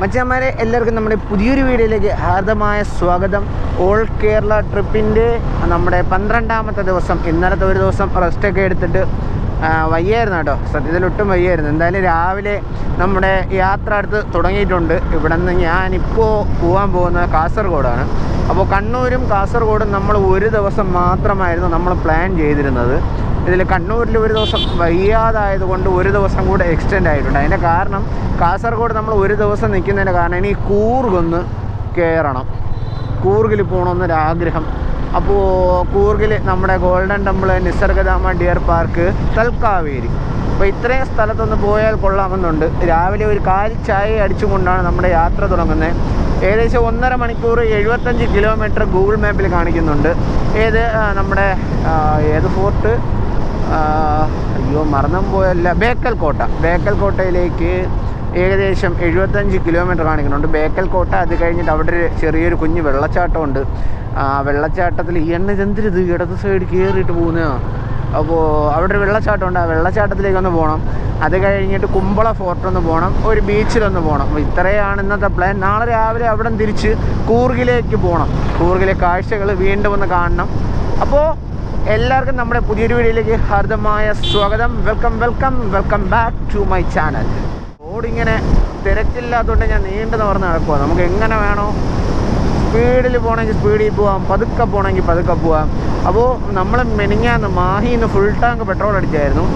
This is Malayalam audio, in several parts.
മച്ചാന്മാരെ എല്ലാവർക്കും നമ്മുടെ പുതിയൊരു വീഡിയോയിലേക്ക് ഹാർദമായ സ്വാഗതം. ഓൾ കേരള ട്രിപ്പിന്റെ നമ്മുടെ പന്ത്രണ്ടാമത്തെ ദിവസം ഇന്നലത്തെ ഒരു ദിവസം റെസ്റ്റൊക്കെ എടുത്തിട്ട് വയ്യായിരുന്നു കേട്ടോ. സത്യത്തിൽ ഒട്ടും വയ്യായിരുന്നു. എന്തായാലും രാവിലെ നമ്മുടെ യാത്ര അടുത്ത് തുടങ്ങിയിട്ടുണ്ട്. ഇവിടെ നിന്ന് ഞാനിപ്പോൾ പോകാൻ പോകുന്നത് കാസർഗോഡാണ്. അപ്പോൾ കണ്ണൂരും കാസർഗോഡും നമ്മൾ ഒരു ദിവസം മാത്രമായിരുന്നു നമ്മൾ പ്ലാൻ ചെയ്തിരുന്നത്. ഇതിൽ കണ്ണൂരിൽ ഒരു ദിവസം വയ്യാതായതുകൊണ്ട് ഒരു ദിവസം കൂടെ എക്സ്റ്റെൻഡ് ആയിട്ടുണ്ട്. അതിന്റെ കാരണം കാസർഗോഡ് നമ്മൾ ഒരു ദിവസം നിൽക്കുന്നതിന്റെ കാരണം ഇനി കൂർഗൊന്ന് കയറണം കൂർഗിൽ പോകണമെന്നൊരാഗ്രഹം അപ്പോൾ കൂർഗിൽ നമ്മുടെ golden temple Nisargadhama deer park Talakaveri. അപ്പോൾ ഇത്രയും സ്ഥലത്തൊന്ന് പോയാൽ കൊള്ളാമെന്നുണ്ട്. രാവിലെ ഒരു കാൽ ചായ അടിച്ചുകൊണ്ടാണ് നമ്മുടെ യാത്ര തുടങ്ങുന്നത്. ഏകദേശം ഒന്നര മണിക്കൂർ എഴുപത്തഞ്ച് കിലോമീറ്റർ ഗൂഗിൾ മാപ്പിൽ കാണിക്കുന്നുണ്ട്. ഏത് നമ്മുടെ ഏത് ഫോർട്ട്? അയ്യോ മറന്നും പോയല്ല. ബേക്കൽ കോട്ട ബേക്കൽ കോട്ടയിലേക്ക് ഏകദേശം എഴുപത്തഞ്ച് കിലോമീറ്റർ കാണിക്കുന്നുണ്ട്. ബേക്കൽ കോട്ട അത് കഴിഞ്ഞിട്ട് അവിടെ ഒരു ചെറിയൊരു കുഞ്ഞ് വെള്ളച്ചാട്ടമുണ്ട്. ആ വെള്ളച്ചാട്ടത്തിൽ ഈ എണ്ണ ഇതെന്തിരിത് ഇടത് സൈഡ് കയറിയിട്ട് പോകുന്നതാണ് അപ്പോൾ അവിടെ ഒരു വെള്ളച്ചാട്ടമുണ്ട്. ആ വെള്ളച്ചാട്ടത്തിലേക്ക് ഒന്ന് പോകണം അത് കഴിഞ്ഞിട്ട് കുമ്പള ഫോർട്ട് ഒന്ന് പോകണം ഒരു ബീച്ചിലൊന്ന് പോകണം അപ്പോൾ ഇത്രയാണ് ഇന്നത്തെ പ്ലാൻ നാളെ രാവിലെ അവിടെ തിരിച്ച് കൂർഗിലേക്ക് പോകണം കൂർഗിലെ കാഴ്ചകൾ വീണ്ടും ഒന്ന് കാണണം. അപ്പോൾ എല്ലാവർക്കും നമ്മുടെ പുതിയൊരു വീഡിയോയിലേക്ക് ഹാർദമായ സ്വാഗതം. Welcome welcome welcome back to my channel. റോഡിങ്ങനെ തിരക്കില്ലാത്തതുകൊണ്ട് ഞാൻ നീണ്ടു നിവർന്ന് നടക്കുക നമുക്ക് എങ്ങനെ വേണോ സ്പീഡിൽ പോകണമെങ്കിൽ സ്പീഡിൽ പോവാം പതുക്കെ പോകണമെങ്കിൽ പതുക്കെ പോവാം. അപ്പോൾ നമ്മൾ മെനിങ്ങാന്ന് മാഹിന്ന് ഫുൾ ടാങ്ക് പെട്രോൾ അടിച്ചായിരുന്നു.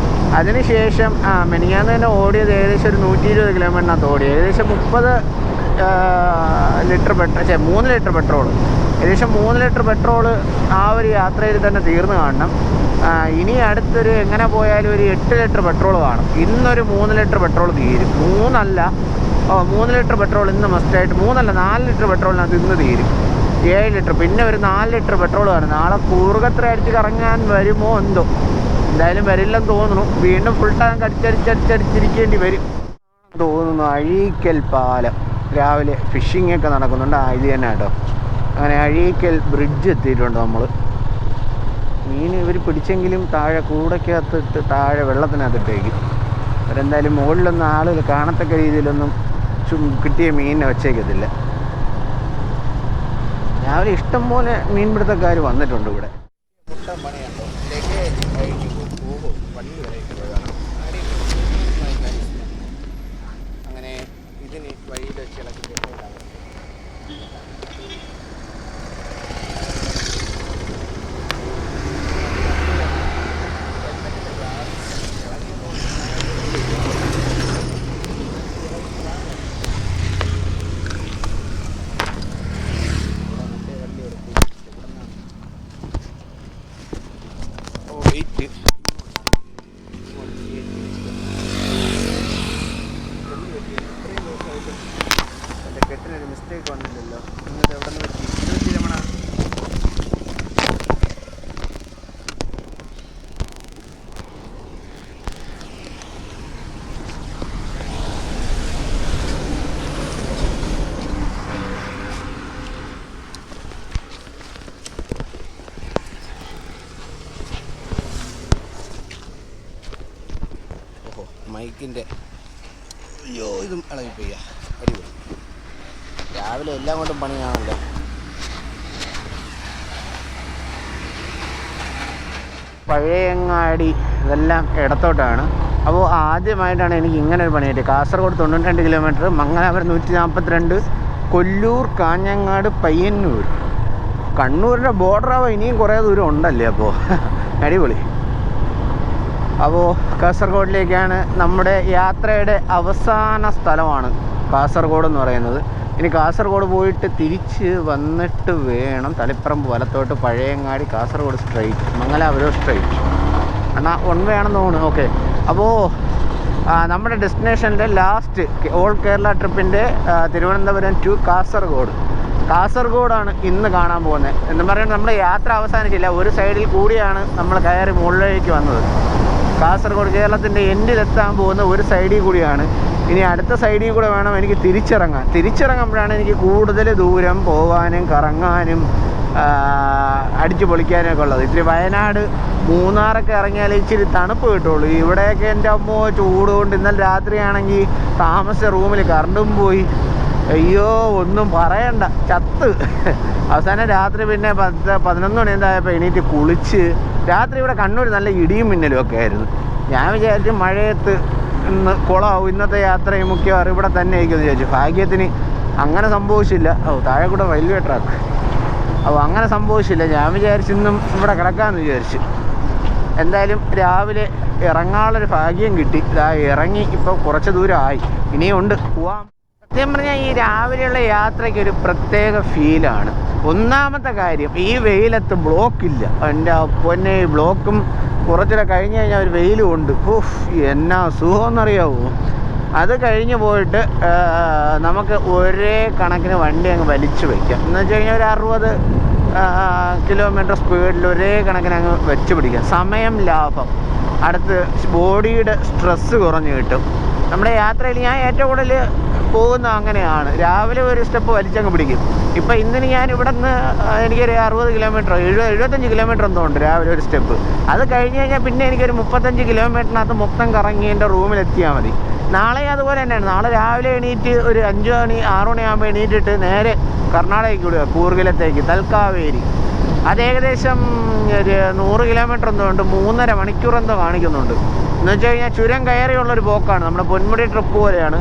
അതിനുശേഷം ആ മെനിങ്ങാന്ന് തന്നെ ഓടിയത് ഏകദേശം ഒരു നൂറ്റി ഇരുപത് കിലോമീറ്ററിനകത്ത് ഓടി ഏകദേശം മുപ്പത് ലിറ്റർ പെട്രോൾ മൂന്ന് ലിറ്റർ പെട്രോൾ ഏകദേശം മൂന്ന് ലിറ്റർ പെട്രോൾ ആ ഒരു യാത്രയിൽ തന്നെ തീർന്നു കാണണം. ഇനി അടുത്തൊരു എങ്ങനെ പോയാലും ഒരു എട്ട് ലിറ്റർ പെട്രോൾ കാണും ഇന്നൊരു മൂന്ന് ലിറ്റർ പെട്രോൾ തീരും. മൂന്നല്ല. ഓ മൂന്ന് ലിറ്റർ പെട്രോൾ ഇന്ന് മസ്റ്റായിട്ട് മൂന്നല്ല നാല് ലിറ്റർ പെട്രോളിനകത്ത് ഇന്ന് തീരും. ഏഴ് ലിറ്റർ. പിന്നെ ഒരു നാല് ലിറ്റർ പെട്രോൾ കാണും നാളെ കൂറുകത്ര അടിച്ച് കറങ്ങാൻ വരുമോ എന്തോ. എന്തായാലും വരില്ലെന്ന് തോന്നുന്നു. വീണ്ടും ഫുൾ ടാങ്ക് അടിച്ചടിച്ചടിച്ചടിച്ചിരിക്കേണ്ടി വരും. തോന്നുന്നു അഴീക്കൽ പാലം. രാവിലെ ഫിഷിംഗ് ഒക്കെ നടക്കുന്നുണ്ട്. ആ ഇത് തന്നെ കേട്ടോ. അങ്ങനെ അഴീക്കൽ ബ്രിഡ്ജ് എത്തിയിട്ടുണ്ട് നമ്മൾ മീൻ ഇവർ പിടിച്ചെങ്കിലും താഴെ കൂടക്കകത്തിട്ട് താഴെ വെള്ളത്തിനകത്തിട്ടേക്കും. അവരെന്തായാലും മുകളിലൊന്നും ആളുകൾ കാണത്തക്ക രീതിയിലൊന്നും ചും കിട്ടിയ മീനിനെ വച്ചേക്കത്തില്ല. രാവിലെ ഇഷ്ടം പോലെ മീൻപിടുത്തക്കാർ വന്നിട്ടുണ്ട് ഇവിടെ അങ്ങനെ ഇതിന് വഴിയിൽ വെച്ച് ഇളക്കി ഓ വെയിറ്റ് എന്റെ കെട്ടിനൊരു മിസ്റ്റേക്ക് വന്നില്ലല്ലോ എന്നിട്ട് എവിടെ നിന്ന് പറ്റി ഇത് പറ്റി രമണ ഓഹോ മൈക്കിന്റെ ഇതും ഇളകിപ്പോയ അടിപൊളി രാവിലെ എല്ലാം കൊണ്ടും പണിയാണല്ലോ. പഴയങ്ങാടി ഇതെല്ലാം ഇടത്തോട്ടാണ്. അപ്പോൾ ആദ്യമായിട്ടാണ് എനിക്ക് ഇങ്ങനെ ഒരു പണി കിട്ടിയത് കാസർഗോഡ് തൊണ്ണൂറ്റി രണ്ട് കിലോമീറ്റർ മംഗലാപുരം നൂറ്റി നാൽപ്പത്തിരണ്ട് കൊല്ലൂർ കാഞ്ഞങ്ങാട് പയ്യന്നൂർ. കണ്ണൂരിന്റെ ബോർഡറാവോ ഇനിയും കുറേ ദൂരം ഉണ്ടല്ലേ അപ്പോൾ? അടിപൊളി. അപ്പോൾ കാസർഗോഡിലേക്കാണ് നമ്മുടെ യാത്രയുടെ അവസാന സ്ഥലമാണ് കാസർഗോഡ് എന്ന് പറയുന്നത്. ഇനി കാസർഗോഡ് പോയിട്ട് തിരിച്ച് വന്നിട്ട് വേണം തളിപ്പറമ്പ് വലത്തോട്ട് പഴയങ്ങാടി കാസർഗോഡ് സ്ട്രൈറ്റ് മംഗലാപുരം സ്ട്രൈറ്റ് എന്നാൽ വൺ വേ ആണെന്ന് തോന്നുന്നു. ഓക്കെ അപ്പോൾ നമ്മുടെ ഡെസ്റ്റിനേഷന്റെ ലാസ്റ്റ് ഓൾ കേരള ട്രിപ്പിന്റെ തിരുവനന്തപുരം ടു കാസർഗോഡ്. കാസർഗോഡാണ് ഇന്ന് കാണാൻ പോകുന്നത്. എന്ന് പറയുന്നത് നമ്മുടെ യാത്ര അവസാനിച്ചില്ല. ഒരു സൈഡിൽ കൂടിയാണ് നമ്മൾ കയറി മുകളിലേക്ക് വന്നത്. കാസർഗോഡ് കേരളത്തിന്റെ എൻഡിലെത്താൻ പോകുന്ന ഒരു സൈഡിൽ കൂടിയാണ്. ഇനി അടുത്ത സൈഡിൽ കൂടെ വേണം എനിക്ക് തിരിച്ചിറങ്ങാൻ. തിരിച്ചിറങ്ങുമ്പോഴാണ് എനിക്ക് കൂടുതൽ ദൂരം പോകാനും കറങ്ങാനും അടിച്ചു പൊളിക്കാനും ഒക്കെ ഉള്ളത്. ഇത്തിരി വയനാട് മൂന്നാറൊക്കെ ഇറങ്ങിയാൽ ഇച്ചിരി തണുപ്പ് കിട്ടുള്ളൂ. ഇവിടെയൊക്കെ എന്റെ അമ്മോ ചൂട് കൊണ്ട് ഇന്നലെ രാത്രിയാണെങ്കിൽ താമസിച്ച റൂമിൽ കറണ്ടും പോയി. അയ്യോ ഒന്നും പറയണ്ട. ചത്ത്. അവസാനം രാത്രി പിന്നെ പത്ത് പതിനൊന്ന് മണി എന്തായപ്പോൾ എണീറ്റ് കുളിച്ച് രാത്രി ഇവിടെ കണ്ണൂർ നല്ല ഇടിയും മിന്നലും ഒക്കെ ആയിരുന്നു. ഞാൻ വിചാരിച്ചു മഴയത്ത് ഇന്ന് കുളമാവും ഇന്നത്തെ യാത്രയും മുഖ്യവാറും ഇവിടെ തന്നെ ആയിരിക്കും വിചാരിച്ചു. ഭാഗ്യത്തിന് അങ്ങനെ സംഭവിച്ചില്ല. ഓ താഴെ കൂടെ റെയിൽവേ ട്രാക്ക് അപ്പോൾ അങ്ങനെ സംഭവിച്ചില്ല. ഞാൻ വിചാരിച്ചു ഇന്നും ഇവിടെ കിടക്കാമെന്ന് വിചാരിച്ചു. എന്തായാലും രാവിലെ ഇറങ്ങാനുള്ളൊരു ഭാഗ്യം കിട്ടി. ഇതാ ഇറങ്ങി ഇപ്പോൾ കുറച്ച് ദൂരമായി. ഇനിയുണ്ട്. പോവാം. സത്യം പറഞ്ഞാൽ ഈ രാവിലെയുള്ള യാത്രയ്ക്ക് ഒരു പ്രത്യേക ഫീലാണ് ഒന്നാമത്തെ കാര്യം ഈ വെയിലത്ത് ബ്ലോക്ക് ഇല്ല എന്റെ പൊന്നെ ഈ ബ്ലോക്കും കുറച്ചുകൂടെ കഴിഞ്ഞ് കഴിഞ്ഞാൽ ഒരു വെയിലും ഉണ്ട്. ഉഫ് എന്നാ സുഖമെന്നറിയാവോ? അത് കഴിഞ്ഞ് പോയിട്ട് നമുക്ക് ഒരേ കണക്കിന് വണ്ടി അങ്ങ് വലിച്ചു വയ്ക്കാം എന്ന് വെച്ച് കഴിഞ്ഞാൽ ഒരു അറുപത് കിലോമീറ്റർ സ്പീഡിൽ ഒരേ കണക്കിന് അങ്ങ് വെച്ച് പിടിക്കാം. സമയം ലാഭം. അടുത്ത് ബോഡിയുടെ സ്ട്രെസ്സ് കുറഞ്ഞ് കിട്ടും. നമ്മുടെ യാത്രയിൽ ഞാൻ ഏറ്റവും കൂടുതൽ പോകുന്ന അങ്ങനെയാണ്. രാവിലെ ഒരു സ്റ്റെപ്പ് വലിച്ചങ്ങ് പിടിക്കും. ഇപ്പം ഇന്നിന് ഞാൻ ഇവിടെ നിന്ന് എനിക്കൊരു അറുപത് കിലോമീറ്റർ എഴുപത് എഴുപത്തഞ്ച് കിലോമീറ്റർ എന്തോ ഉണ്ട് രാവിലെ ഒരു സ്റ്റെപ്പ് അത് കഴിഞ്ഞ് കഴിഞ്ഞാൽ പിന്നെ എനിക്കൊരു മുപ്പത്തഞ്ച് കിലോമീറ്ററിനകത്ത് മൊത്തം കറങ്ങി എന്റെ റൂമിലെത്തിയാൽ മതി. നാളെ അതുപോലെ തന്നെയാണ്. നാളെ രാവിലെ എണീറ്റ് ഒരു അഞ്ച് മണി ആറ് മണിയാകുമ്പോൾ എണീറ്റിട്ട് നേരെ കർണാടകയ്ക്ക് വിടുക. കൂർഗിലത്തേക്ക് തൽക്കാവേരി. അത് ഏകദേശം ഒരു നൂറ് കിലോമീറ്റർ എന്തോ ഉണ്ട്. മൂന്നര മണിക്കൂർ എന്തോ കാണിക്കുന്നുണ്ട്. എന്ന് വെച്ച് കഴിഞ്ഞാൽ ചുരം കയറിയുള്ളൊരു പോക്കാണ്. നമ്മുടെ പൊന്മുടി ട്രിപ്പ് പോലെയാണ്.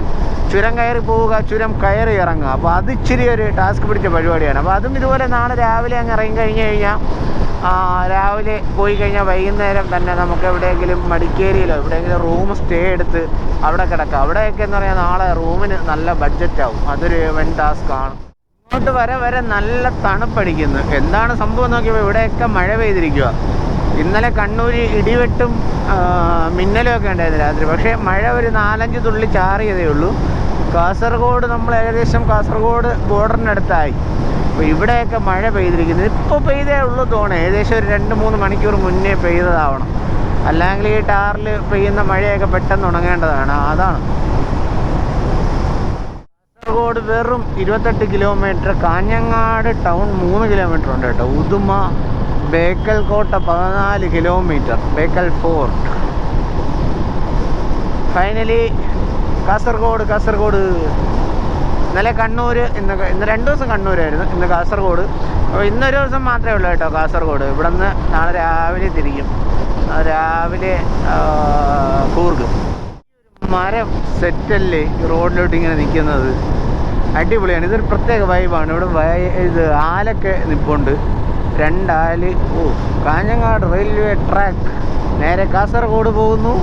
ചുരം കയറി പോവുക ചുരം കയറി ഇറങ്ങുക. അപ്പോൾ അത് ഇച്ചിരി ഒരു ടാസ്ക് പിടിച്ച പരിപാടിയാണ്. അപ്പോൾ അതും ഇതുപോലെ നാളെ രാവിലെ അങ്ങ് ഇറങ്ങി കഴിഞ്ഞ് കഴിഞ്ഞാൽ രാവിലെ പോയി കഴിഞ്ഞാൽ വൈകുന്നേരം തന്നെ നമുക്ക് എവിടെയെങ്കിലും മടിക്കേരിയിലോ എവിടെയെങ്കിലും റൂം സ്റ്റേ എടുത്ത് അവിടെ കിടക്കാം. അവിടെയൊക്കെ എന്ന് പറഞ്ഞാൽ നാളെ റൂമിന് നല്ല ബഡ്ജറ്റ് ആവും. അതൊരു വൻ ടാസ്ക്കാണ് ഇങ്ങോട്ട് വരെ വരെ നല്ല തണുപ്പടിക്കുന്നു. എന്താണ് സംഭവം നോക്കിയപ്പോൾ ഇവിടെയൊക്കെ മഴ പെയ്തിരിക്കുക ഇന്നലെ കണ്ണൂർ ഇടിവെട്ടും മിന്നലും ഒക്കെ ഉണ്ടായിരുന്നു രാത്രി. പക്ഷേ മഴ ഒരു നാലഞ്ച് തുള്ളി ചാറിയതേ ഉള്ളൂ. കാസർഗോഡ് നമ്മൾ ഏകദേശം കാസർഗോഡ് ബോർഡറിനടുത്തായി. അപ്പോൾ ഇവിടെയൊക്കെ മഴ പെയ്തിരിക്കുന്നത്. ഇപ്പോൾ പെയ്തേ ഉള്ളൂ തോന്നുന്നു. ഏകദേശം ഒരു രണ്ട് മൂന്ന് മണിക്കൂർ മുന്നേ പെയ്തതാവണം. അല്ലെങ്കിൽ ഈ ടാറിൽ പെയ്യുന്ന മഴയൊക്കെ പെട്ടെന്ന് ഉണങ്ങേണ്ടതാണ്. അതാണ്. കാസർഗോഡ് വെറും ഇരുപത്തെട്ട് കിലോമീറ്റർ കാഞ്ഞങ്ങാട് ടൗൺ മൂന്ന് കിലോമീറ്റർ ഉണ്ട് കേട്ടോ. ഉദുമ ബേക്കൽ കോട്ട പതിനാല് kilometre Bekal fort finally Kasaragod Kasaragod. ഇന്നലെ കണ്ണൂർ ഇന്ന് ഇന്ന് രണ്ട് ദിവസം കണ്ണൂരായിരുന്നു ഇന്ന് കാസർഗോഡ്. അപ്പോൾ ഇന്നൊരു ദിവസം മാത്രമേ ഉള്ളൂ കേട്ടോ കാസർഗോഡ്. ഇവിടെ നിന്ന് നാളെ രാവിലെ തിരിക്കും രാവിലെ കൂർഗ്. മരം സെറ്റല്ലേ റോഡിലോട്ട് ഇങ്ങനെ നിൽക്കുന്നത് അടിപൊളിയാണ്. ഇതൊരു പ്രത്യേക വൈബാണ് ഇവിടെ ഇത് ആലൊക്കെ നിൽപ്പുണ്ട് രണ്ടാൽ ഓ കാഞ്ഞങ്ങാട് റെയിൽവേ ട്രാക്ക്. നേരെ കാസർഗോഡ് പോകുന്നു.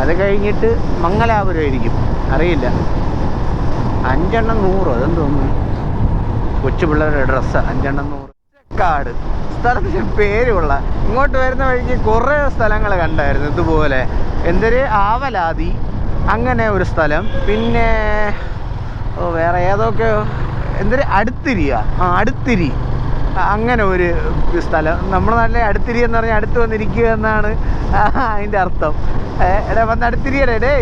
അത് കഴിഞ്ഞിട്ട് മംഗലാപുരം ആയിരിക്കും. അറിയില്ല. അഞ്ചെണ്ണം നൂറ് അതെന്ന് തോന്നുന്നു കൊച്ചു പിള്ളേരുടെ ഡ്രസ്സ് അഞ്ചെണ്ണം നൂറ്. കാട്. സ്ഥലത്തിന് പേരുള്ള ഇങ്ങോട്ട് വരുന്ന വഴിക്ക് കുറേ സ്ഥലങ്ങൾ കണ്ടായിരുന്നു ഇതുപോലെ. എന്തൊരു ആവലാതി. അങ്ങനെ ഒരു സ്ഥലം. പിന്നെ ഓ വേറെ ഏതൊക്കെയോ എന്തൊരു അടുത്തിരിയാ? ആ അടുത്തിരി. അങ്ങനെ ഒരു സ്ഥലം. നമ്മുടെ നാട്ടിലെ അടുത്തിരി എന്ന് പറഞ്ഞാൽ അടുത്ത് വന്നിരിക്കുക എന്നാണ് അതിന്റെ അർത്ഥം. എടാ വന്ന് അടുത്തിരിയടേ ഡേ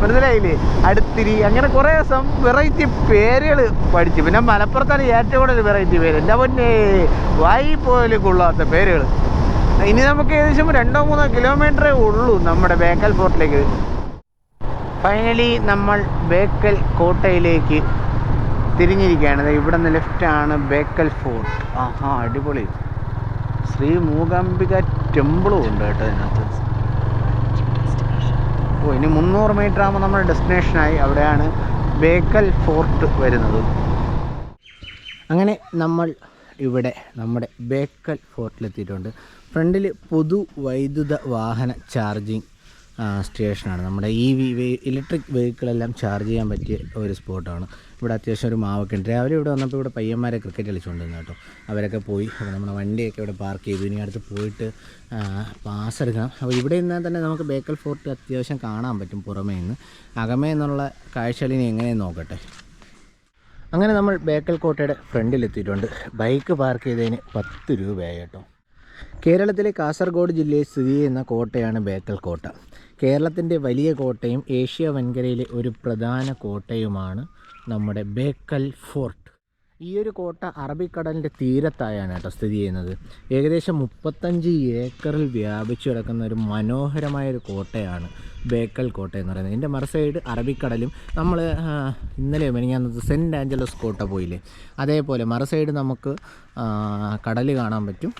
മനസ്സിലായില്ലേ? അടുത്തിരി അങ്ങനെ കുറേ വെറൈറ്റി പേരുകൾ പഠിച്ചു. പിന്നെ മലപ്പുറത്താണ് ഏറ്റവും കൂടുതൽ വെറൈറ്റി പേര്. എന്റെ പൊന്നെ വായി പോലും കൊള്ളാത്ത പേരുകൾ ഇനി നമുക്ക് ഏകദേശം രണ്ടോ മൂന്നോ കിലോമീറ്ററേ ഉള്ളൂ നമ്മുടെ ബേക്കൽ ഫോർട്ടിലേക്ക്. ഫൈനലി നമ്മൾ ബേക്കൽ കോട്ടയിലേക്ക് തിരിഞ്ഞിരിക്കുകയാണ്. ഇവിടെ നിന്ന് ലെഫ്റ്റാണ് ബേക്കൽ ഫോർട്ട് ആഹാ അടിപൊളി. ശ്രീ മൂകാംബിക ടെമ്പിളും ഉണ്ട് കേട്ടോ ഇതിനകത്ത്. ഓ ഇനി മുന്നൂറ് മീറ്റർ ആകുമ്പോൾ നമ്മുടെ ഡെസ്റ്റിനേഷനായി അവിടെയാണ് ബേക്കൽ ഫോർട്ട് വരുന്നത്. അങ്ങനെ നമ്മൾ ഇവിടെ നമ്മുടെ ബേക്കൽ ഫോർട്ടിലെത്തിയിട്ടുണ്ട് ഫ്രണ്ടിൽ പൊതു വൈദ്യുത വാഹന ചാർജിങ് സ്റ്റേഷനാണ്. നമ്മുടെ ഈ ഇലക്ട്രിക് വെഹിക്കിളെല്ലാം ചാർജ് ചെയ്യാൻ പറ്റിയ ഒരു സ്പോട്ടാണ്. ഇവിടെ അത്യാവശ്യം ഒരു മാവൊക്കെ ഉണ്ട്. രാവിലെ ഇവിടെ വന്നപ്പോൾ ഇവിടെ പയ്യന്മാരെ ക്രിക്കറ്റ് കളിച്ചുകൊണ്ടിരുന്നു കേട്ടോ. അവരൊക്കെ പോയി. അപ്പോൾ നമ്മുടെ വണ്ടിയൊക്കെ ഇവിടെ പാർക്ക് ചെയ്തു. ഇനി അടുത്ത് പോയിട്ട് പാസ് എടുക്കണം. അപ്പോൾ ഇവിടെ നിന്നാൽ തന്നെ നമുക്ക് ബേക്കൽ ഫോർട്ട് അത്യാവശ്യം കാണാൻ പറ്റും പുറമേ നിന്ന്. അകമേ എന്നുള്ള കാഴ്ചകളിനി എങ്ങനെയെന്ന് നോക്കട്ടെ? അങ്ങനെ നമ്മൾ ബേക്കൽ കോട്ടയുടെ ഫ്രണ്ടിലെത്തിയിട്ടുണ്ട് ബൈക്ക് പാർക്ക് ചെയ്തതിന് പത്ത് രൂപയായി കേട്ടോ. കേരളത്തിലെ കാസർഗോഡ് ജില്ലയിൽ സ്ഥിതി ചെയ്യുന്ന കോട്ടയാണ് ബേക്കൽ കോട്ട. കേരളത്തിന്റെ വലിയ കോട്ടയും ഏഷ്യ വൻകരയിലെ ഒരു പ്രധാന കോട്ടയുമാണ് നമ്മുടെ ബേക്കൽ ഫോർട്ട്. ഈ ഒരു കോട്ട അറബിക്കടലിന്റെ തീരത്തായാണ് കേട്ടോ സ്ഥിതി ചെയ്യുന്നത്. ഏകദേശം മുപ്പത്തഞ്ച് ഏക്കറിൽ വ്യാപിച്ചു കിടക്കുന്ന ഒരു മനോഹരമായ ഒരു കോട്ടയാണ് ബേക്കൽ കോട്ട എന്ന് പറയുന്നത്. ഇതിന്റെ മറസൈഡ് അറബിക്കടലും നമ്മൾ ഇന്നലെ മെനിങ്ങാന്നത് സെന്റ് ആഞ്ചലസ് കോട്ട പോയില്ലേ? അതേപോലെ മറസൈഡ് നമുക്ക് കടൽ കാണാൻ പറ്റും.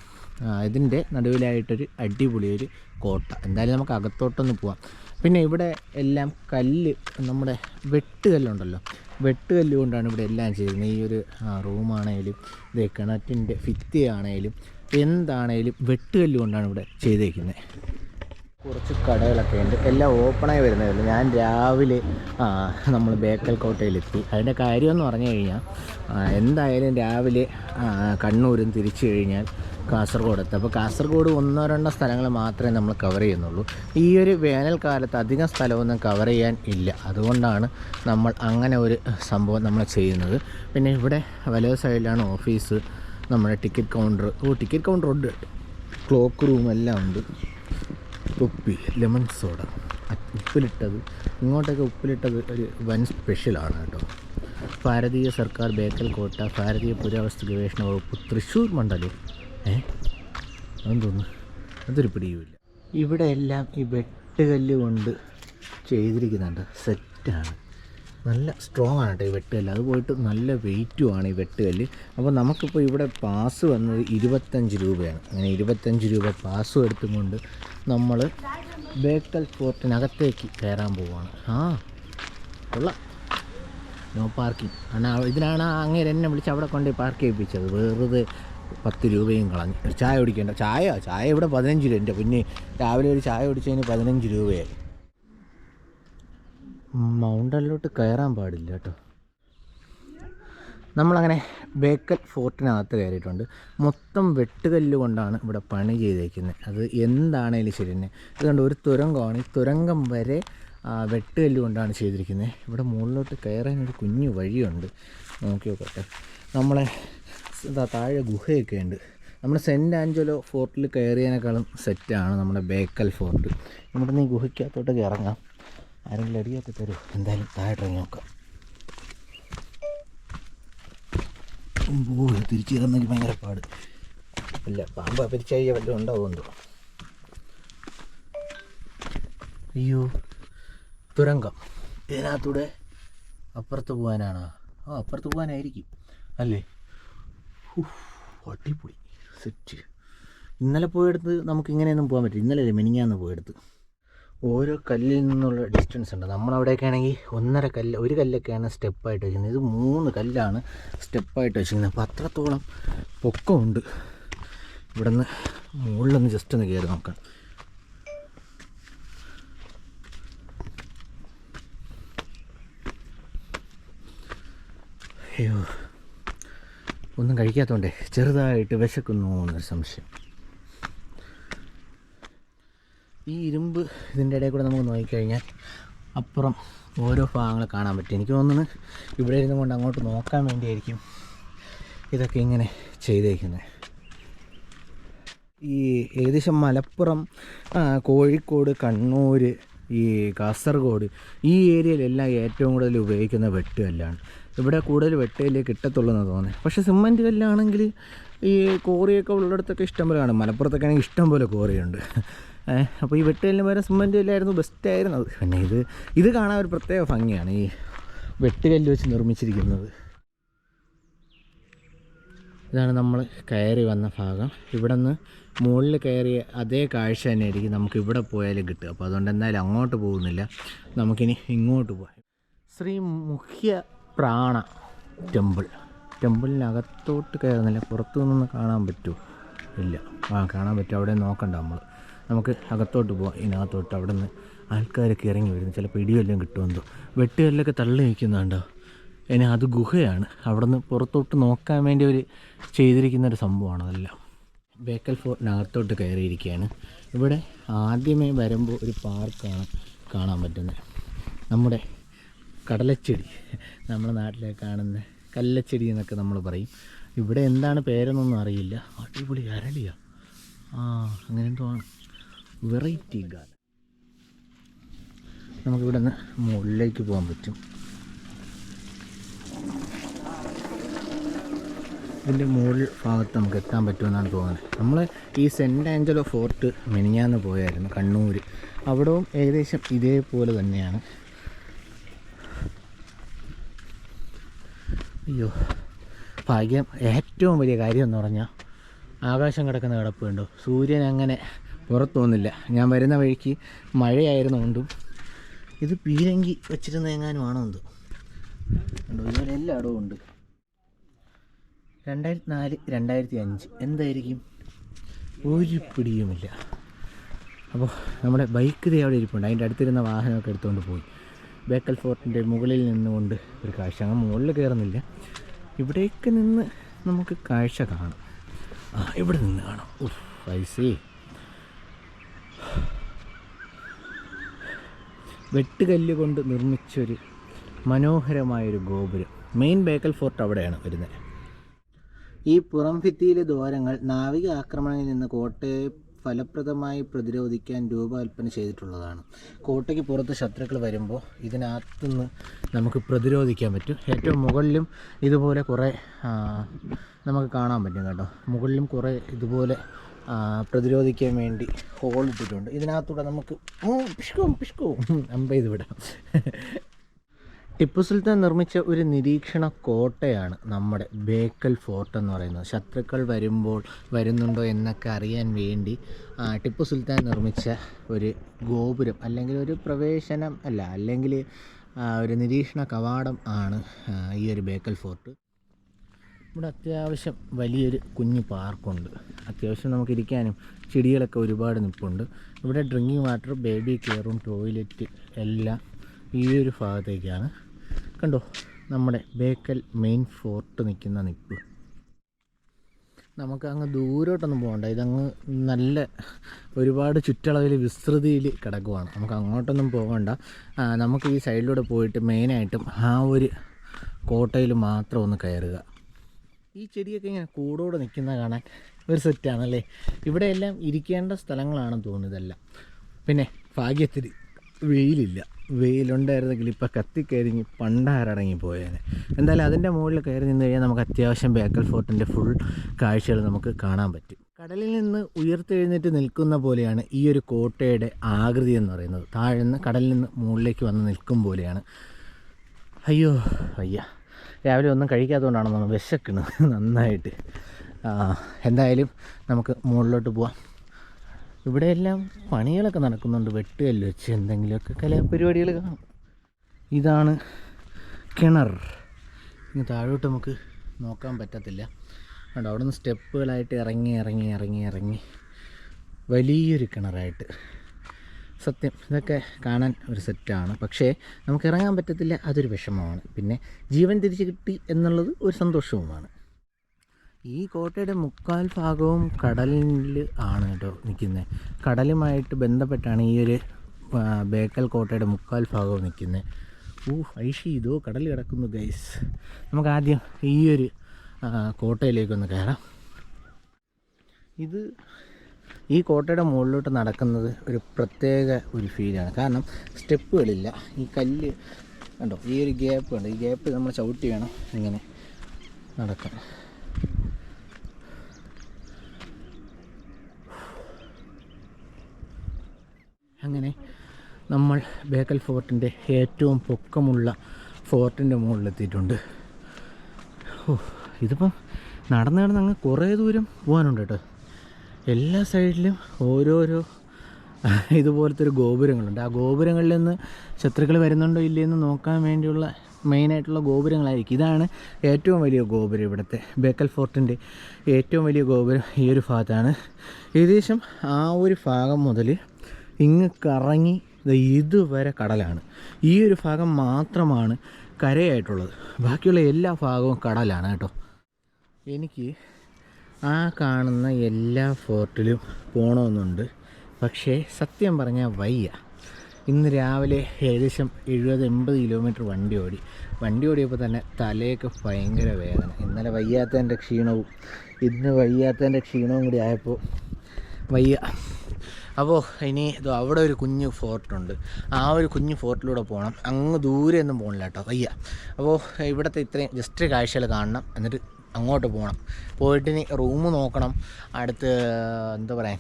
ഇതിന്റെ നടുവിലായിട്ടൊരു അടിപൊളി ഒരു കോട്ട. എന്തായാലും നമുക്ക് അകത്തോട്ടൊന്ന് പോവാം. പിന്നെ ഇവിടെ എല്ലാം കല്ല് നമ്മുടെ വെട്ടുകല്ലുണ്ടല്ലോ വെട്ടുകല്ല് കൊണ്ടാണ് ഇവിടെ എല്ലാം ചെയ്യുന്നത് ഈ ഒരു റൂമാണേലും ഇത് കിണറ്റിന്റെ ഫിത്തിയാണേലും എന്താണേലും വെട്ടുകല്ല് കൊണ്ടാണ് ഇവിടെ ചെയ്തേക്കുന്നത്. കുറച്ച് കടകളൊക്കെ ഉണ്ട്. എല്ലാം ഓപ്പണായി വരുന്നതല്ല ഞാൻ രാവിലെ നമ്മൾ ബേക്കൽ കോട്ടയിലെത്തി. അതിന്റെ കാര്യമെന്ന് പറഞ്ഞു കഴിഞ്ഞാൽ എന്തായാലും രാവിലെ കണ്ണൂരും തിരിച്ചു കഴിഞ്ഞാൽ കാസർഗോഡ് അപ്പോൾ കാസർഗോഡ് ഒന്നോ രണ്ടോ സ്ഥലങ്ങൾ മാത്രമേ നമ്മൾ കവർ ചെയ്യുന്നുള്ളൂ. ഈ ഒരു വേനൽക്കാലത്ത് അധികം സ്ഥലമൊന്നും കവർ ചെയ്യാൻ ഇല്ല. അതുകൊണ്ടാണ് നമ്മൾ അങ്ങനെ ഒരു സംഭവം നമ്മൾ ചെയ്യുന്നത്. പിന്നെ ഇവിടെ വലത് സൈഡിലാണ് ഓഫീസ് നമ്മുടെ ടിക്കറ്റ് കൗണ്ടർ ഓ ടിക്കറ്റ് കൗണ്ടർ ഉണ്ട്. ക്ലോക്ക് റൂം എല്ലാം ഉണ്ട്. ഉപ്പി ലെമൺ സോഡ ഉപ്പിലിട്ടത്. ഇങ്ങോട്ടൊക്കെ ഉപ്പിലിട്ടത് ഒരു വൻ സ്പെഷ്യലാണ് കേട്ടോ. ഭാരതീയ സർക്കാർ ബേക്കൽ കോട്ട ഭാരതീയ പുരാവസ്തു ഗവേഷണ വകുപ്പ് തൃശ്ശൂർ മണ്ഡലം. ഏ? അതൊരു പിടിയുമില്ല. ഇവിടെ എല്ലാം ഈ വെട്ടുകല്ല് കൊണ്ട് ചെയ്തിരിക്കുന്നുണ്ട്. സെറ്റാണ്. നല്ല സ്ട്രോങ് ആണ് കേട്ടോ ഈ വെട്ടുകല്ല്. അത് പോയിട്ട് നല്ല വെയിറ്റുമാണ് ഈ വെട്ടുകല്ല്. അപ്പോൾ നമുക്കിപ്പോൾ ഇവിടെ പാസ് വന്നത് ഇരുപത്തഞ്ച് രൂപയാണ്. അങ്ങനെ ഇരുപത്തഞ്ച് രൂപ പാസ് എടുത്തും കൊണ്ട് നമ്മൾ ബേക്കൽ ഫോർട്ടിനകത്തേക്ക് കയറാൻ പോവുകയാണ് ആ കൊള്ളാം. നോ പാർക്കിംഗ് ആണ് ഇതിനാണ് അങ്ങേര് എന്നെ വിളിച്ച് അവിടെ കൊണ്ട് പാർക്ക് ചെയ്യിപ്പിച്ചത്. വെറുതെ പത്ത് രൂപയും കളഞ്ഞു. ചായ കുടിക്കേണ്ട. ചായ ചായ ഇവിടെ പതിനഞ്ച് രൂപ. എന്റെ പിന്നെ രാവിലെ ഒരു ചായ കുടിച്ചതിന് പതിനഞ്ച് രൂപയായി. മൗണ്ടനിലോട്ട് കയറാൻ പാടില്ല കേട്ടോ. നമ്മളങ്ങനെ ബേക്കൽ ഫോർട്ടിനകത്ത് കയറിയിട്ടുണ്ട്. മൊത്തം വെട്ടുകല്ല് കൊണ്ടാണ് ഇവിടെ പണി ചെയ്തേക്കുന്നത്. അത് എന്താണേലും ശരി തന്നെ. അതുകൊണ്ട് ഒരു തുരങ്കമാണ്. ഈ തുരങ്കം വരെ വെട്ടുകല്ല് കൊണ്ടാണ് ചെയ്തിരിക്കുന്നത്. ഇവിടെ മുകളിലോട്ട് കയറാൻ ഒരു കുഞ്ഞു വഴിയുണ്ട്. നോക്കി നോക്കട്ടെ നമ്മളെ ഇതാ താഴെ ഗുഹയൊക്കെ ഉണ്ട്. നമ്മുടെ സെന്റ് ആഞ്ചലോ ഫോർട്ടിൽ കയറിയതിനേക്കാളും സെറ്റാണ് നമ്മുടെ ബേക്കൽ ഫോർട്ട്. നമ്മുടെ നീ ഗുഹയ്ക്കകത്തോട്ടൊക്കെ ഇറങ്ങാം. ആരെങ്കിലും അടിയൊക്കെ തരൂ. എന്തായാലും താഴെ ഇറങ്ങി നോക്കാം. തിരിച്ചു കയറുന്നെങ്കിൽ ഭയങ്കര പാട്. ഇല്ല പാമ്പ് അപരിച്ചഴിയ വല്ലതും ഉണ്ടാവുമെന്തോ അയ്യോ തുരങ്കം. ഇതിനകത്തൂടെ അപ്പുറത്ത് പോകാനാണോ? ആ അപ്പുറത്ത് പോകാനായിരിക്കും. അല്ലേ? അടിപൊളി. സെറ്റ്. ഇന്നലെ പോയെടുത്ത് നമുക്ക് ഇങ്ങനെയൊന്നും പോകാൻ പറ്റില്ല. ഇന്നലെ മെനിങ്ങാന്ന് പോയെടുത്ത്? ഓരോ കല്ലിൽ നിന്നുള്ള ഡിസ്റ്റൻസ് ഉണ്ട്. നമ്മളവിടെയൊക്കെ ആണെങ്കിൽ ഒന്നര കല്ല് ഒരു കല്ലൊക്കെയാണ് സ്റ്റെപ്പായിട്ട് വെച്ചിരുന്നത് ഇത് മൂന്ന് കല്ലാണ് സ്റ്റെപ്പായിട്ട് വെച്ചിരുന്നത് അപ്പോൾ അത്രത്തോളം പൊക്കമുണ്ട്. ഇവിടെ നിന്ന് മുകളിലൊന്ന് ജസ്റ്റ് ഒന്ന് കയറി നോക്കാം. അയ്യോ. ഒന്നും കഴിക്കാത്തതുകൊണ്ടേ ചെറുതായിട്ട് വിശക്കുന്നു എന്നൊരു സംശയം. ഈ ഇരുമ്പ് ഇതിന്റെ ഇടയിൽ കൂടെ നമുക്ക് നോക്കിക്കഴിഞ്ഞാൽ അപ്പുറം ഓരോ ഭാഗങ്ങൾ കാണാൻ പറ്റും. എനിക്ക് തോന്നുന്നു ഇവിടെ ഇരുന്നു കൊണ്ട് അങ്ങോട്ട് നോക്കാൻ വേണ്ടിയായിരിക്കും ഇതൊക്കെ ഇങ്ങനെ ചെയ്തേക്കുന്നത്. ഈ ഏകദേശം മലപ്പുറം കോഴിക്കോട് കണ്ണൂർ ഈ കാസർഗോഡ് ഈ ഏരിയയിലെല്ലാം ഏറ്റവും കൂടുതൽ ഉപയോഗിക്കുന്ന വെട്ടുകല്ലാണ്. ഇവിടെ കൂടുതൽ വെട്ടുകല്ലേ കിട്ടത്തുള്ളൂ എന്ന് തോന്നുന്നത് പക്ഷേ സിമന്റ് കല്ലാണെങ്കിൽ ഈ കോറിയൊക്കെ ഉള്ളിടത്തൊക്കെ ഇഷ്ടം പോലെ കാണും മലപ്പുറത്തൊക്കെ ആണെങ്കിൽ ഇഷ്ടം പോലെ കോറിയുണ്ട് അപ്പോൾ ഈ വെട്ടുകല്ലിന് പകരം സിമന്റ് കല്ലായിരുന്നു ബെസ്റ്റ് അത് പിന്നെ ഇത് ഇത് കാണാൻ ഒരു പ്രത്യേക ഭംഗിയാണ് ഈ വെട്ടുകല്ല് വെച്ച് നിർമ്മിച്ചിരിക്കുന്നത്. ഇതാണ് നമ്മൾ കയറി വന്ന ഭാഗം. ഇവിടെ നിന്ന് മുകളിൽ കയറിയ അതേ കാഴ്ച തന്നെ ആയിരിക്കും നമുക്ക് ഇവിടെ പോയാലും കിട്ടുക. അപ്പോൾ അതുകൊണ്ട് എന്തായാലും അങ്ങോട്ട് പോകുന്നില്ല. നമുക്കിനി ഇങ്ങോട്ട് പോകാം ശ്രീ മുഖ്യ പ്രാണ ടെമ്പിൾ. ടെമ്പിളിനകത്തോട്ട് കയറുന്നില്ല. പുറത്തു നിന്ന് കാണാൻ പറ്റുമോ ഇല്ല. ആ കാണാൻ പറ്റും. അവിടെ നോക്കണ്ട നമ്മൾ നമുക്ക് അകത്തോട്ട് പോവാം. ഇതിനകത്തോട്ട് അവിടെ നിന്ന് ആൾക്കാരൊക്കെ ഇറങ്ങി വരുന്നു ചിലപ്പോൾ ഇടിയെല്ലാം കിട്ടുമെന്തോ വെട്ടുകല്ലൊക്കെ തള്ളി നിൽക്കുന്നുണ്ടോ ഇനി അത് ഗുഹയാണ്. അവിടെ നിന്ന് പുറത്തോട്ട് നോക്കാൻ വേണ്ടി അവർ ചെയ്തിരിക്കുന്ന ഒരു സംഭവമാണ് അതെല്ലാം. ബേക്കൽ ഫോർട്ടിനകത്തോട്ട് കയറിയിരിക്കുകയാണ്. ഇവിടെ ആദ്യമേ വരുമ്പോൾ ഒരു പാർക്കാണ് കാണാൻ പറ്റുന്നത്. നമ്മുടെ കടലച്ചെടി. നമ്മുടെ നാട്ടിലെ കാണുന്ന കല്ലച്ചെടി എന്നൊക്കെ നമ്മൾ പറയും. ഇവിടെ എന്താണ് പേരെന്നൊന്നും അറിയില്ല. അടിപൊളി അരളിയാ. ആ അങ്ങനെ എന്തോ ആണ്. വെറൈറ്റി ഗാർഡൻ നമുക്കിവിടെ നിന്ന് മുകളിലേക്ക് പോകാൻ പറ്റും. ഇതിന്റെ മുകളിൽ ഭാഗത്ത് നമുക്ക് എത്താൻ പറ്റുമെന്നാണ് തോന്നുന്നത്. നമ്മൾ ഈ സെന്റ് ആഞ്ചലോ ഫോർട്ട് മെനിഞ്ഞാന്ന് പോയായിരുന്നു കണ്ണൂർ അവിടവും ഏകദേശം ഇതേപോലെ തന്നെയാണ്. അയ്യോ. ഭാഗ്യം. ഏറ്റവും വലിയ കാര്യം എന്ന് പറഞ്ഞാൽ ആകാശം കിടക്കുന്ന കിടപ്പ് കണ്ടോ? സൂര്യൻ അങ്ങനെ പുറത്തു വന്നില്ല. ഞാൻ വരുന്ന വഴിക്ക് മഴയായിരുന്നു കൊണ്ടും. ഇത് പീരങ്കി വെച്ചിരുന്ന എങ്ങാനുമാണോ എന്ത്? കണ്ടോ ഇതുപോലെ എല്ലായിടവും ഉണ്ട്. രണ്ടായിരത്തി നാല് രണ്ടായിരത്തി അഞ്ച് എന്തായിരിക്കും? ഒരു പിടിയുമില്ല. അപ്പോൾ നമ്മുടെ ബൈക്ക് ദേ അവിടെ ഇരിപ്പുണ്ട്. അതിന്റെ അടുത്തിരുന്ന വാഹനമൊക്കെ എടുത്തുകൊണ്ട് പോയി. ബേക്കൽ ഫോർട്ടിന്റെ മുകളിൽ നിന്നുകൊണ്ട് ഒരു കാഴ്ച. അങ്ങ് മുകളിൽ കയറുന്നില്ല. ഇവിടേക്ക് നിന്ന് നമുക്ക് കാഴ്ച കാണാം. ആ ഇവിടെ നിന്ന് കാണാം. ഉഫ് ഐസി വെട്ടുകല്ല് കൊണ്ട് നിർമ്മിച്ചൊരു മനോഹരമായൊരു ഗോപുരം. മെയിൻ ബേക്കൽ ഫോർട്ട് അവിടെയാണ് വരുന്നത്. ഈ പുറം ഭിത്തിയിലെ ദ്വാരങ്ങൾ നാവിക ആക്രമണങ്ങളിൽ നിന്ന് കോട്ടയെ ഫലപ്രദമായി പ്രതിരോധിക്കാൻ രൂപകൽപ്പന ചെയ്തിട്ടുള്ളതാണ്. കോട്ടയ്ക്ക് പുറത്ത് ശത്രുക്കൾ വരുമ്പോൾ ഇതിനകത്തുനിന്ന് നമുക്ക് പ്രതിരോധിക്കാൻ പറ്റും. ഏറ്റവും മുകളിലും ഇതുപോലെ കുറേ നമുക്ക് കാണാൻ പറ്റും കേട്ടോ. മുകളിലും കുറേ ഇതുപോലെ പ്രതിരോധിക്കാൻ വേണ്ടി ഹോൾ ഇട്ടിട്ടുണ്ട്. ഇതിനകത്തൂടെ നമുക്ക് പിഷ്കോ പിഷ്കോ അമ്പ ഇത് വിടാം. ടിപ്പു സുൽത്താൻ നിർമ്മിച്ച ഒരു നിരീക്ഷണ കോട്ടയാണ് നമ്മുടെ ബേക്കൽ ഫോർട്ട് എന്ന് പറയുന്നത്. ശത്രുക്കൾ വരുമ്പോൾ വരുന്നുണ്ടോ എന്നൊക്കെ അറിയാൻ വേണ്ടി ടിപ്പു സുൽത്താൻ നിർമ്മിച്ച ഒരു ഗോപുരം അല്ലെങ്കിൽ ഒരു പ്രവേശനം അല്ല അല്ലെങ്കിൽ ഒരു നിരീക്ഷണ കവാടം ആണ് ഈ ഒരു ബേക്കൽ ഫോർട്ട്. ഇവിടെ അത്യാവശ്യം വലിയൊരു കുഞ്ഞു പാർക്കുണ്ട്. അത്യാവശ്യം നമുക്ക് ഇരിക്കാനും ചെടികളൊക്കെ ഒരുപാട് നിൽപ്പുണ്ട് ഇവിടെ ഡ്രിങ്കിങ് വാട്ടർ ബേബി കെയറും ടോയ്ലറ്റ് എല്ലാം ഈ ഒരു ഭാഗത്തേക്കാണ്. കണ്ടോ? നമ്മുടെ ബേക്കൽ മെയിൻ ഫോർട്ട് നിൽക്കുന്ന നിപ്പ്. നമുക്ക് അങ്ങ് ദൂരോട്ടൊന്നും പോകണ്ട. ഇതങ്ങ് നല്ല ഒരുപാട് ചുറ്റളവിൽ വിസ്തൃതിയിൽ കിടക്കുവാണ്. നമുക്ക് അങ്ങോട്ടൊന്നും പോകണ്ട. നമുക്ക് ഈ സൈഡിലൂടെ പോയിട്ട് മെയിനായിട്ടും ആ ഒരു കോട്ടയിൽ മാത്രം ഒന്ന് കയറുക. ഈ ചെടിയൊക്കെ ഇങ്ങനെ കൂടോടെ നിൽക്കുന്ന കാണാൻ ഒരു സെറ്റാണല്ലേ? ഇവിടെയെല്ലാം ഇരിക്കേണ്ട സ്ഥലങ്ങളാണെന്ന് തോന്നുന്നതല്ല പിന്നെ ഭാഗ്യത്തിൽ വെയിലില്ല. വെയിലുണ്ടായിരുന്നെങ്കിൽ ഇപ്പം കത്തിക്കരിഞ്ഞ് പണ്ടാരടങ്ങി പോയേനെ എന്തായാലും അതിന്റെ മുകളിൽ കയറി നിന്ന് കഴിഞ്ഞാൽ നമുക്ക് അത്യാവശ്യം ബേക്കൽ ഫോർട്ടിന്റെ ഫുൾ കാഴ്ചകൾ നമുക്ക് കാണാൻ പറ്റും. കടലിൽ നിന്ന് ഉയർത്തെഴുന്നേറ്റ് നിൽക്കുന്ന പോലെയാണ് ഈ ഒരു കോട്ടയുടെ ആകൃതി എന്ന് പറയുന്നത്. താഴെ നിന്ന് കടലിൽ നിന്ന് മുകളിലേക്ക് വന്ന് നിൽക്കും പോലെയാണ്. അയ്യോ അയ്യ രാവിലെ ഒന്നും കഴിക്കാത്തതുകൊണ്ടാണ് നമ്മൾ വിശക്കുന്നത് നന്നായിട്ട്. എന്തായാലും നമുക്ക് മുകളിലോട്ട് പോവാം. ഇവിടെയെല്ലാം പണികളൊക്കെ നടക്കുന്നുണ്ട്. വെട്ടുകല്ല് വെച്ച് എന്തെങ്കിലുമൊക്കെ കലാപരിപാടികൾ കാണും. ഇതാണ് കിണർ. ഇനി താഴോട്ട് നമുക്ക് നോക്കാൻ പറ്റത്തില്ല. കണ്ടോ അവിടെ നിന്ന് സ്റ്റെപ്പുകളായിട്ട് ഇറങ്ങി ഇറങ്ങി ഇറങ്ങി ഇറങ്ങി വലിയൊരു കിണറായിട്ട്. സത്യം ഇതൊക്കെ കാണാൻ ഒരു സെറ്റാണ്. പക്ഷേ നമുക്ക് ഇറങ്ങാൻ പറ്റത്തില്ല അതൊരു വിഷമമാണ്. പിന്നെ ജീവൻ തിരിച്ചു കിട്ടി എന്നുള്ളത് ഒരു സന്തോഷവുമാണ്. ഈ കോട്ടയുടെ മുക്കാൽ ഭാഗവും കടലിൽ ആണ് കേട്ടോ നിൽക്കുന്നത് കടലുമായിട്ട് ബന്ധപ്പെട്ടാണ് ഈ ഒരു ബേക്കൽ കോട്ടയുടെ മുക്കാൽ ഭാഗവും നിൽക്കുന്നത് ഊ ഐഷി ഇതോ കടൽ കിടക്കുന്നു ഗൈസ് നമുക്ക് ആദ്യം ഈ ഒരു കോട്ടയിലേക്കൊന്ന് കയറാം. ഇത് ഈ കോട്ടയുടെ മുകളിലോട്ട് നടക്കുന്നത് ഒരു പ്രത്യേക ഒരു ഫീലാണ്. കാരണം സ്റ്റെപ്പുകളില്ല. ഈ കല്ല് കണ്ടോ ഈ ഒരു ഗ്യാപ്പ് ഉണ്ട് ഈ ഗ്യാപ്പ് നമ്മൾ ചവിട്ടി വേണം ഇങ്ങനെ നടക്കാൻ. അങ്ങനെ നമ്മൾ ബേക്കൽ ഫോർട്ടിന്റെ ഏറ്റവും പൊക്കമുള്ള ഫോർട്ടിന്റെ മുകളിലെത്തിയിട്ടുണ്ട്. ഓ ഇതിപ്പം നടന്നു നടന്ന് അങ്ങ് കുറേ ദൂരം പോകാനുണ്ട് കേട്ടോ. എല്ലാ സൈഡിലും ഓരോരോ ഇതുപോലത്തെ ഒരു ഗോപുരങ്ങളുണ്ട്. ആ ഗോപുരങ്ങളിൽ നിന്ന് ശത്രുക്കൾ വരുന്നുണ്ടോ ഇല്ലയെന്ന് നോക്കാൻ വേണ്ടിയുള്ള മെയിനായിട്ടുള്ള ഗോപുരങ്ങളായിരിക്കും. ഇതാണ് ഏറ്റവും വലിയ ഗോപുരം ഇവിടുത്തെ ബേക്കൽ ഫോർട്ടിന്റെ ഏറ്റവും വലിയ ഗോപുരം ഈ ഒരു ഭാഗത്താണ്. ഏകദേശം ആ ഒരു ഭാഗം മുതൽ ഇങ്ങ് കറങ്ങി ഇതുവരെ കടലാണ്. ഈ ഒരു ഭാഗം മാത്രമാണ് കരയായിട്ടുള്ളത്. ബാക്കിയുള്ള എല്ലാ ഭാഗവും കടലാണ് കേട്ടോ. എനിക്ക് ആ കാണുന്ന എല്ലാ ഫോർട്ടിലും പോകണമെന്നുണ്ട് പക്ഷേ സത്യം പറഞ്ഞാൽ വയ്യ. ഇന്ന് രാവിലെ ഏകദേശം എഴുപത് എൺപത് കിലോമീറ്റർ വണ്ടി ഓടി. വണ്ടി ഓടിയപ്പോൾ തന്നെ തലയൊക്കെ ഭയങ്കര വേദന. ഇന്നലെ വയ്യാത്തതിന്റെ ക്ഷീണവും ഇന്ന് വയ്യാത്തതിന്റെ ക്ഷീണവും കൂടി ആയപ്പോൾ വയ്യ. അപ്പോൾ ഇനി ഇത് അവിടെ ഒരു കുഞ്ഞ് ഫോർട്ടുണ്ട് ആ ഒരു കുഞ്ഞ് ഫോർട്ടിലൂടെ പോകണം അങ്ങ് ദൂരെ ഒന്നും പോകണില്ല കേട്ടോ. വയ്യ. അപ്പോൾ ഇവിടുത്തെ ഇത്രയും ജസ്റ്റ് കാഴ്ചകൾ കാണണം. എന്നിട്ട് അങ്ങോട്ട് പോകണം പോയിട്ട് ഇനി റൂം നോക്കണം. അടുത്ത് എന്താ പറയുക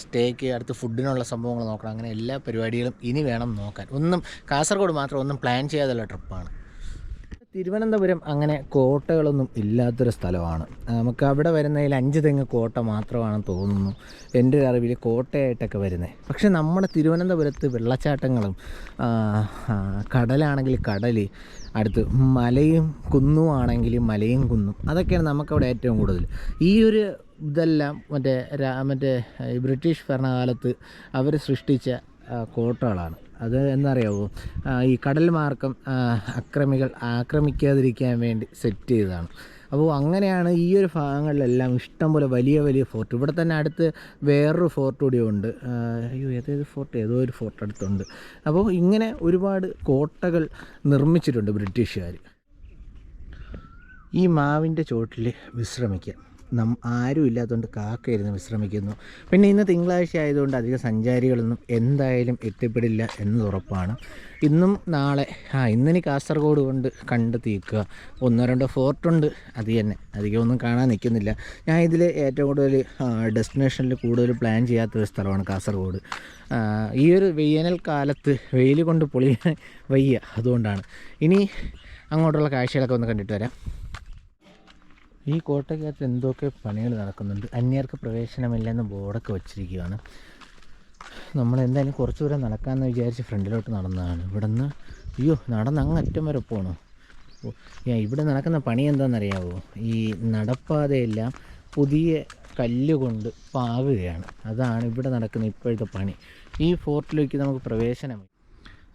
സ്റ്റേക്ക് അടുത്ത് ഫുഡിനുള്ള സംഭവങ്ങൾ നോക്കണം. അങ്ങനെ എല്ലാ പരിപാടികളും ഇനി വേണം നോക്കാൻ. ഒന്നും കാസർഗോഡ് മാത്രം ഒന്നും പ്ലാൻ ചെയ്യാതുള്ള ട്രിപ്പാണ് തിരുവനന്തപുരം അങ്ങനെ കോട്ടകളൊന്നും ഇല്ലാത്തൊരു സ്ഥലമാണ്. നമുക്ക് അവിടെ വരുന്നതിൽ അഞ്ച് തെങ്ങ് കോട്ട മാത്രമാണെന്ന് തോന്നുന്നു. എന്റെ ഒരു അറിവിൽ കോട്ടയായിട്ടൊക്കെ വരുന്നത് പക്ഷേ നമ്മുടെ തിരുവനന്തപുരത്ത് വെള്ളച്ചാട്ടങ്ങളും കടലാണെങ്കിൽ കടൽ അടുത്ത് മലയും കുന്നും ആണെങ്കിൽ മലയും കുന്നും അതൊക്കെയാണ് നമുക്കവിടെ ഏറ്റവും കൂടുതൽ. ഈ ഒരു ഇതെല്ലാം മറ്റേ മറ്റേ ബ്രിട്ടീഷ് ഭരണകാലത്ത് അവർ സൃഷ്ടിച്ച കോട്ടകളാണ്. അത് എന്നറിയാവോ? ഈ കടൽ മാർഗം അക്രമികൾ ആക്രമിക്കാതിരിക്കാൻ വേണ്ടി സെറ്റ് ചെയ്തതാണ്. അപ്പോൾ അങ്ങനെയാണ് ഈ ഒരു ഭാഗങ്ങളിലെല്ലാം ഇഷ്ടംപോലെ വലിയ വലിയ ഫോർട്ട് ഇവിടെ തന്നെ അടുത്ത് വേറൊരു ഫോർട്ട് കൂടി ഉണ്ട്. അയ്യോ ഏതേത് ഫോർട്ട് ഏതോ ഒരു ഫോർട്ട് അടുത്തുണ്ട്. അപ്പോൾ ഇങ്ങനെ ഒരുപാട് കോട്ടകൾ നിർമ്മിച്ചിട്ടുണ്ട് ബ്രിട്ടീഷുകാർ ഈ മാവിന്റെ ചോട്ടിൽ വിശ്രമിക്കാം. നം ആരും ഇല്ലാത്തതുകൊണ്ട് കാക്കയിരുന്ന് വിശ്രമിക്കുന്നു. പിന്നെ ഇന്ന് തിങ്കളാഴ്ച ആയതുകൊണ്ട് അധികം സഞ്ചാരികളൊന്നും എന്തായാലും എത്തിപ്പെടില്ല എന്നത് ഉറപ്പാണ്. ഇന്നും നാളെ ആ ഇന്നിനി കാസർഗോഡ് കൊണ്ട് കണ്ട് തീക്കുക ഒന്നോ രണ്ടോ ഫോർട്ടുണ്ട് അത് തന്നെ. അധികം ഒന്നും കാണാൻ നിൽക്കുന്നില്ല. ഞാൻ ഇതിൽ ഏറ്റവും കൂടുതൽ ഡെസ്റ്റിനേഷനിൽ കൂടുതൽ പ്ലാൻ ചെയ്യാത്ത ഒരു സ്ഥലമാണ് കാസർഗോഡ്. ഈ ഒരു വേനൽക്കാലത്ത് വെയിൽ കൊണ്ട് പൊളിയാൻ വയ്യ അതുകൊണ്ടാണ്. ഇനി അങ്ങോട്ടുള്ള കാഴ്ചകളൊക്കെ ഒന്ന് കണ്ടിട്ട് വരാം. ഈ കോട്ടയ്ക്കകത്ത് എന്തൊക്കെ പണികൾ നടക്കുന്നുണ്ട്? അന്യർക്ക് പ്രവേശനമില്ലെന്ന് ബോർഡൊക്കെ വച്ചിരിക്കുകയാണ്. നമ്മൾ എന്തായാലും കുറച്ച് ദൂരം നടക്കാമെന്ന് വിചാരിച്ച് ഫ്രണ്ടിലോട്ട് നടന്നതാണ്. ഇവിടെ നിന്ന് അയ്യോ നടന്ന് അങ്ങ് അറ്റം വരെ പോകണോ ഇവിടെ നടക്കുന്ന പണി എന്താണെന്നറിയാവോ? ഈ നടപ്പാതയെല്ലാം പുതിയ കല്ലുകൊണ്ട് പാകുകയാണ് അതാണ് ഇവിടെ നടക്കുന്ന ഇപ്പോഴത്തെ പണി. ഈ ഫോർട്ടിലേക്ക് നമുക്ക് പ്രവേശനം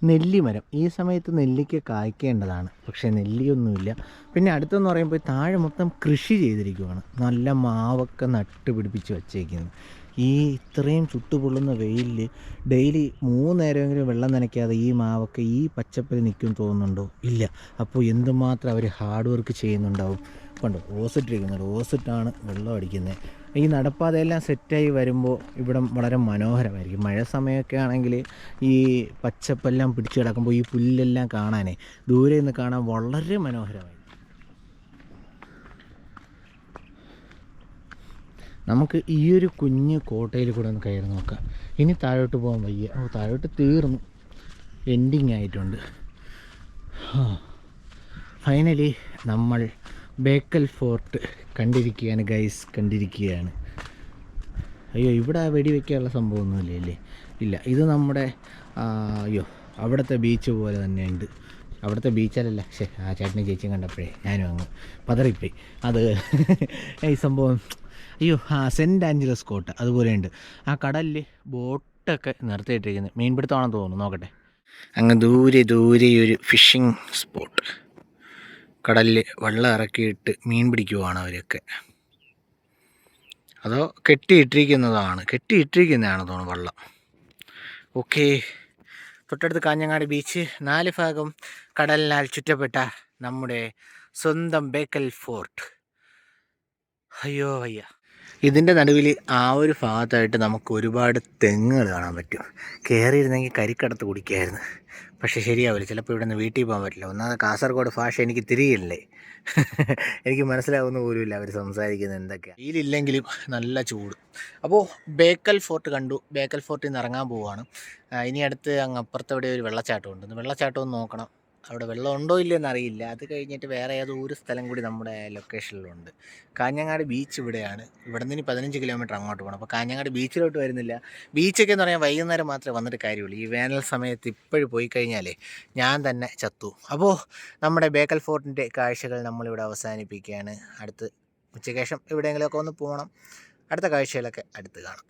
നെല്ലിമരം. ഈ സമയത്ത് നെല്ലിക്ക കായ്ക്കേണ്ടതാണ്. പക്ഷേ നെല്ലിയൊന്നുമില്ല. പിന്നെ അടുത്തെന്ന് പറയുമ്പോൾ താഴെ മൊത്തം കൃഷി ചെയ്തിരിക്കുവാണ്. നല്ല മാവൊക്കെ നട്ട് പിടിപ്പിച്ച് വച്ചേക്കുന്നു. ഈ ഇത്രയും ചുട്ടുപൊള്ളുന്ന വെയിലിൽ ഡെയിലി മൂന്ന് നേരമെങ്കിലും വെള്ളം നനയ്ക്കാതെ ഈ മാവൊക്കെ ഈ പച്ചപ്പിൽ നിൽക്കും തോന്നുന്നുണ്ടോ? ഇല്ല. അപ്പോൾ എന്തുമാത്രം അവർ ഹാർഡ് വർക്ക് ചെയ്യുന്നുണ്ടാവും? കണ്ടോ ഓസിട്ടിരിക്കുന്നുണ്ട് ഓസിട്ടാണ് വെള്ളം അടിക്കുന്നത്. ഈ നടപ്പാതയെല്ലാം സെറ്റായി വരുമ്പോൾ ഇവിടം വളരെ മനോഹരമായിരിക്കും. മഴ സമയമൊക്കെ ആണെങ്കിൽ ഈ പച്ചപ്പെല്ലാം പിടിച്ചു കിടക്കുമ്പോൾ ഈ പുല്ലെല്ലാം കാണാനേ ദൂരെ നിന്ന് കാണാൻ വളരെ മനോഹരമായി നമുക്ക് ഈ ഒരു കുഞ്ഞ് കോട്ടയിൽ കൂടെ ഒന്ന് കയറി നോക്കാം. ഇനി താഴോട്ട് പോകാൻ വയ്യ. ഓ താഴോട്ട് തീർന്നു. എൻഡിങ് ആയിട്ടുണ്ട്. ഫൈനലി നമ്മൾ ബേക്കൽ ഫോർട്ട് കണ്ടിരിക്കുകയാണ് ഗൈസ് കണ്ടിരിക്കുകയാണ്. അയ്യോ ഇവിടെ വെടിവെക്കാനുള്ള വെടി വെക്കാനുള്ള സംഭവമൊന്നുമില്ല അല്ലേ ഇല്ല ഇത് നമ്മുടെ അയ്യോ അവിടുത്തെ ബീച്ച് പോലെ തന്നെയുണ്ട്. അവിടുത്തെ ബീച്ചല്ല ശേ ആ ചേട്ടനും ചേച്ചിയും കണ്ടപ്പോഴേ ഞാനും അങ്ങ് പതറിപ്പോയി. അത് ഈ സംഭവം അയ്യോ ആ സെന്റ് ആഞ്ചലസ് കോട്ട അതുപോലെയുണ്ട്. ആ കടലിൽ ബോട്ടൊക്കെ നിർത്തിയിട്ടിരിക്കുന്നത് മീൻപിടുത്തമാണെന്ന് തോന്നുന്നു നോക്കട്ടെ. അങ്ങ് ദൂരെ ദൂരെ ഒരു ഫിഷിംഗ് സ്പോട്ട് കടലിൽ വെള്ളം ഇറക്കിയിട്ട് മീൻ പിടിക്കുവാണ് അവരൊക്കെ. അതോ കെട്ടിയിട്ടിരിക്കുന്നതാണ്. കെട്ടിയിട്ടിരിക്കുന്നതാണ് തോന്നുന്നു വള്ളം. ഓക്കെ. തൊട്ടടുത്ത് കാഞ്ഞങ്ങാട് ബീച്ച്. നാല് ഭാഗം കടലിനാൽ ചുറ്റപ്പെട്ട നമ്മുടെ സ്വന്തം ബേക്കൽ ഫോർട്ട്. അയ്യോ വയ്യ ഇതിന്റെ നടുവിൽ ആ ഒരു ഭാഗത്തായിട്ട് നമുക്ക് ഒരുപാട് തെങ്ങുകൾ കാണാൻ പറ്റും. കയറിയിരുന്നെങ്കിൽ കരിക്കടത്ത് കുടിക്കായിരുന്നു. പക്ഷെ ശരിയാവില്ല. ചിലപ്പോൾ ഇവിടെ നിന്ന് വീട്ടിൽ പോകാൻ പറ്റില്ല. ഒന്നാമത് കാസർഗോഡ് ഭാഷ എനിക്ക് തിരികില്ലേ എനിക്ക് മനസ്സിലാവുന്ന പോലുമില്ല അവർ സംസാരിക്കുന്നത് എന്തൊക്കെയാണ് വെയിലില്ലെങ്കിലും നല്ല ചൂട്. അപ്പോൾ ബേക്കൽ ഫോർട്ട് കണ്ടു. ബേക്കൽ ഫോർട്ടിൽ നിന്ന് ഇറങ്ങാൻ പോവുകയാണ് ഇനി അടുത്ത് അങ്ങ് അപ്പുറത്ത് ഇവിടെ ഒരു വെള്ളച്ചാട്ടം ഉണ്ട് വെള്ളച്ചാട്ടം ഒന്ന് നോക്കണം. അവിടെ വെള്ളം ഉണ്ടോ ഇല്ലയെന്ന് അറിയില്ല. അത് കഴിഞ്ഞിട്ട് വേറെ ഏതോ ഒരു സ്ഥലം കൂടി നമ്മുടെ ലൊക്കേഷനിലുണ്ട് കാഞ്ഞങ്ങാട് ബീച്ച് ഇവിടെയാണ്. ഇവിടെ നിന്ന് പതിനഞ്ച് കിലോമീറ്റർ അങ്ങോട്ട് പോകണം അപ്പോൾ കാഞ്ഞങ്ങാട് ബീച്ചിലോട്ട് വരുന്നില്ല. ബീച്ചൊക്കെ എന്ന് പറഞ്ഞാൽ വൈകുന്നേരം മാത്രമേ വന്നിട്ട് കാര്യമുള്ളൂ. ഈ വേനൽ സമയത്ത് ഇപ്പോഴും പോയി കഴിഞ്ഞാലേ ഞാൻ തന്നെ ചത്തു. അപ്പോൾ നമ്മുടെ ബേക്കൽ ഫോർട്ടിന്റെ കാഴ്ചകൾ നമ്മളിവിടെ അവസാനിപ്പിക്കുകയാണ്. അടുത്ത് ഉച്ചയ്ക്ക് ശേഷം എവിടെയെങ്കിലുമൊക്കെ ഒന്ന് പോകണം അടുത്ത കാഴ്ചകളൊക്കെ അടുത്ത് കാണാം.